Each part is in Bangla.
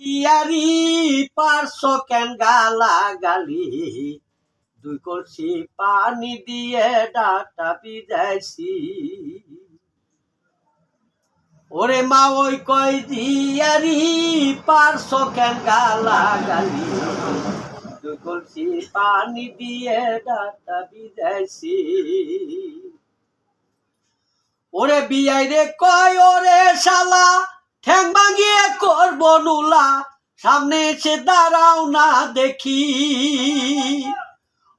ইয়ারি পারছ কেন গালা গালি দুই কলসি পানি দিয়ে ডাটা বিজাইছি ওরে মা, ওই কই দিয়ারি পারছ কেন গালা গালি দুই কলসি পানি দিয়ে ডাটা বিজাইছি ওরে বিয়াই রে কয়, ওরে শালা ঠ্যাং ভাঙিয়ে করব নুলা। সামনে এসে দাঁড়াও না দেখি।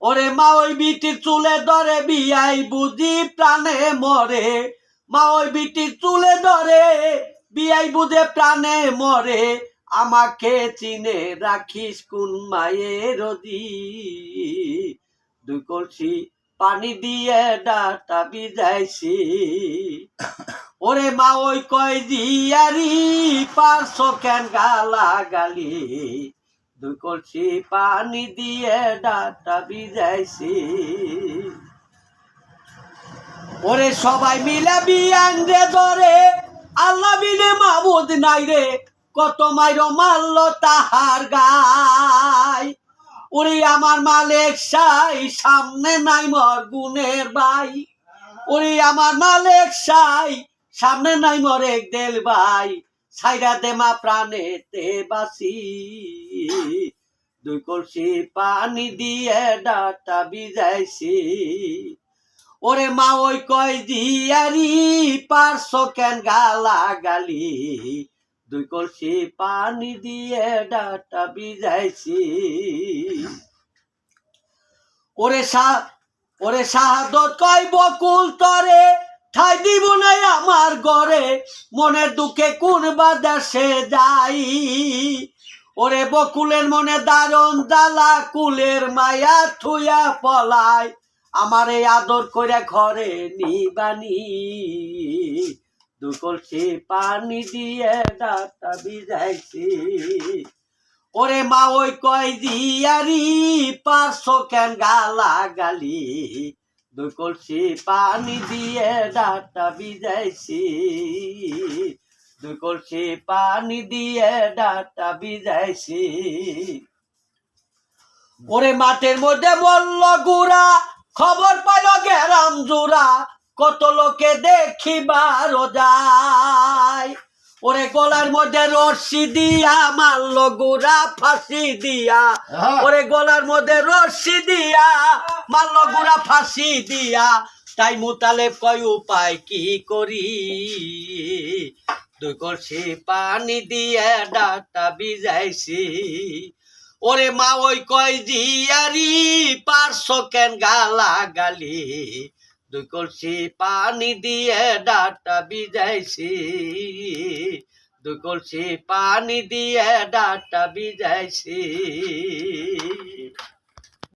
ওরে মা, ওই বিটির চুলে ধরে বিয়াই বুঝি প্রাণে মরে। মা, ওই বিটির চুলে ধরে বিয়াই বুঝে প্রাণে মরে। আমাকে চিনে রাখিস কোন মায়ের দুই কলসি পানি দিয়ে ডাটা বিজাইছি ওরে মা ওই কয় দিয়ারি পারছ কেন গালা গালি দুই কলসি পানি দিয়ে ডাটা বিজাইছি ওরে সবাই মিলে বিয়ান রে ধরে আল্লাহ বিনে মাবুদ নাই রে, কত মাইর মারল তাহার গায় ওরে আমার মালিক সাই, সামনে নাই মর গুনের ভাই ওরে আমার মালিক সাই সামনে নাই মর দেল ভাই সাইরা দেমা প্রাণে তে বাসি দুই কলসি পানি দিয়ে ডাটা বিজাইছি ওরে মা ওই কয় দিয়ারি পারছ কেন গালা গালি দুই কলসি পানি দিয়ে ডাটা বিজাইছি ওরে সা ওরে শাহাদত কয় বকুল তরে ঠাই দিব নাই আমার ঘরে মনের দুঃখে কোন বা দেশে যাই। ওরে বকুলের মনে দারুণ জ্বালা, কুলের মায়া থুয়া পলায়, আমার এই আদর করে ঘরে নিবানি। দুকলসি পানি দিয়ে ডাটা বিজাইছি ওরে মা ওই কয় দিয়ারি পারছ কেন গালা গালি। দুই কলসি পানি দিয়ে ডাটা বিজাইছি দুই কলসি পানি দিয়ে ডাটা বিজাইছি ওরে মাঠের মধ্যে বলল, গুড়া, খবর পাইল গেরাম জোড়া, কত লোকে দেখিবার যায় ওরে গলার মধ্যে রশি দিয়া মারল গুড়া ফাঁসি দিয়া। ওরে গলার মধ্যে রশি দিয়া মারল গুড়া ফাঁসি দিয়া। তাই মুতালেব কয় উপায় কি করি? দুই কলসি পানি দিয়ে ডাটা বিজাইছি ওরে মা ওই কয় দিয়ারি পারছ কেন গালা গালি দুই কলসি পানি দিয়ে ডাটা বিজাইছি দুই কলসি পানি দিয়ে ডাটা বিজাইছি